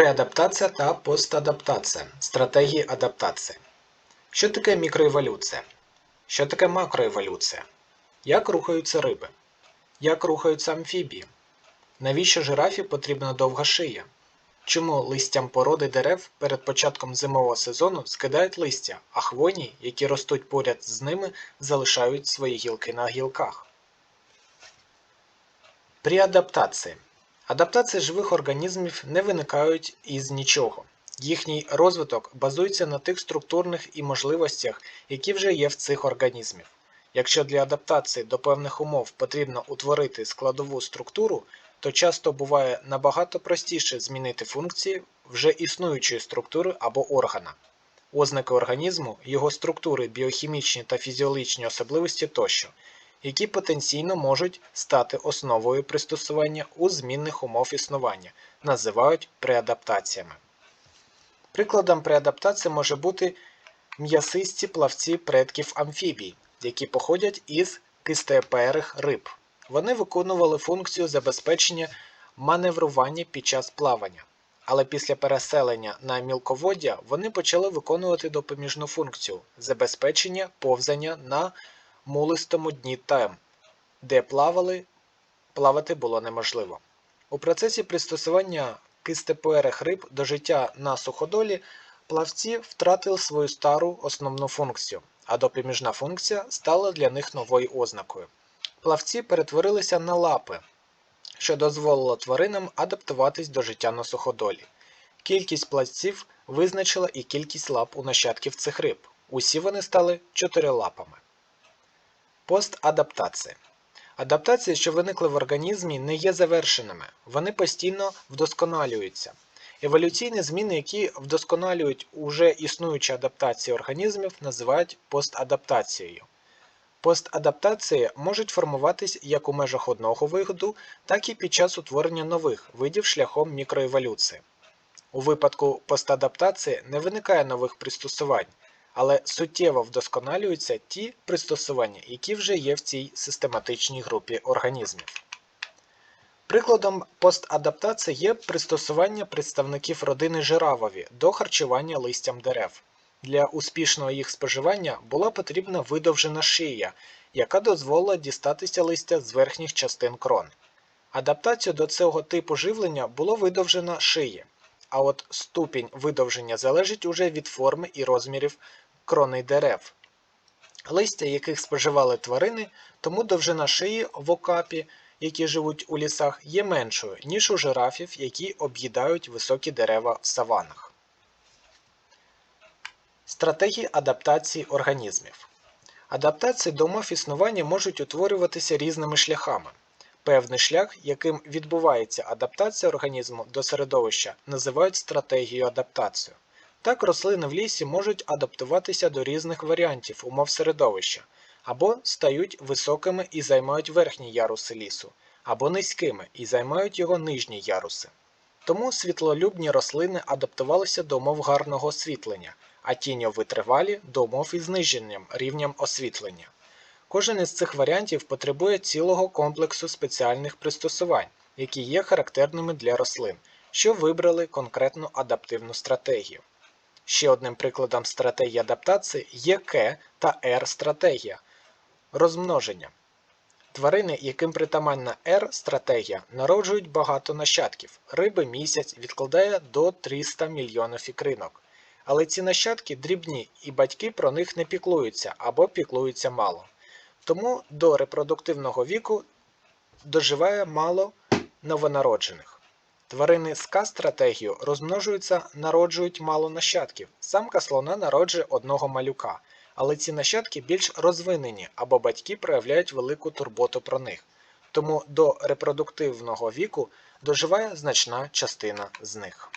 Преадаптація та постадаптація. Стратегії адаптації. Що таке мікроеволюція? Що таке макроеволюція? Як рухаються риби? Як рухаються амфібії? Навіщо жирафі потрібна довга шия? Чому листям породи дерев перед початком зимового сезону скидають листя, а хвойні, які ростуть поряд з ними, залишають свої гілки на гілках? При адаптації. Адаптації живих організмів не виникають із нічого. Їхній розвиток базується на тих структурних і можливостях, які вже є в цих організмів. Якщо для адаптації до певних умов потрібно утворити складову структуру, то часто буває набагато простіше змінити функції вже існуючої структури або органа. Ознаки організму, його структури, біохімічні та фізіологічні особливості тощо, які потенційно можуть стати основою пристосування у змінних умов існування, називають преадаптаціями. Прикладом преадаптації може бути м'ясисті плавці предків амфібій, які походять із кистеоперих риб. Вони виконували функцію забезпечення маневрування під час плавання. Але після переселення на мілководдя вони почали виконувати допоміжну функцію забезпечення повзання на мулистому дні тем, де плавали, плавати було неможливо. У процесі пристосування кистеперих риб до життя на суходолі плавці втратили свою стару основну функцію, а допоміжна функція стала для них новою ознакою. Плавці перетворилися на лапи, що дозволило тваринам адаптуватись до життя на суходолі. Кількість плавців визначила і кількість лап у нащадків цих риб. Усі вони стали чотирилапами. Постадаптація. Адаптації, що виникли в організмі, не є завершеними, вони постійно вдосконалюються. Еволюційні зміни, які вдосконалюють уже існуючі адаптації організмів, називають постадаптацією. Постадаптації можуть формуватись як у межах одного виду, так і під час утворення нових видів шляхом мікроеволюції. У випадку постадаптації не виникає нових пристосувань, але суттєво вдосконалюються ті пристосування, які вже є в цій систематичній групі організмів. Прикладом постадаптації є пристосування представників родини жиравові до харчування листям дерев. Для успішного їх споживання була потрібна видовжена шия, яка дозволила дістатися листя з верхніх частин крон. Адаптацію до цього типу живлення було видовжена шиї, а от ступінь видовження залежить уже від форми і розмірів кроней дерев, листя яких споживали тварини, тому довжина шиї в окапі, які живуть у лісах, є меншою, ніж у жирафів, які об'їдають високі дерева в саванах. Стратегії адаптації організмів. Адаптації до умов існування можуть утворюватися різними шляхами. Певний шлях, яким відбувається адаптація організму до середовища, називають стратегією адаптації. Так рослини в лісі можуть адаптуватися до різних варіантів умов середовища, або стають високими і займають верхні яруси лісу, або низькими і займають його нижні яруси. Тому світлолюбні рослини адаптувалися до умов гарного освітлення, а тіньовитривалі до умов із зниженням рівнем освітлення. Кожен із цих варіантів потребує цілого комплексу спеціальних пристосувань, які є характерними для рослин, що вибрали конкретну адаптивну стратегію. Ще одним прикладом стратегії адаптації є К та Р стратегія розмноження. Тварини, яким притаманна Р стратегія, народжують багато нащадків. Риби місяць відкладає до 300 мільйонів ікринок. Але ці нащадки дрібні, і батьки про них не піклуються або піклуються мало. Тому до репродуктивного віку доживає мало новонароджених. Тварини з К-стратегію розмножуються, народжують мало нащадків. Самка слона народжує одного малюка, але ці нащадки більш розвинені або батьки проявляють велику турботу про них. Тому до репродуктивного віку доживає значна частина з них.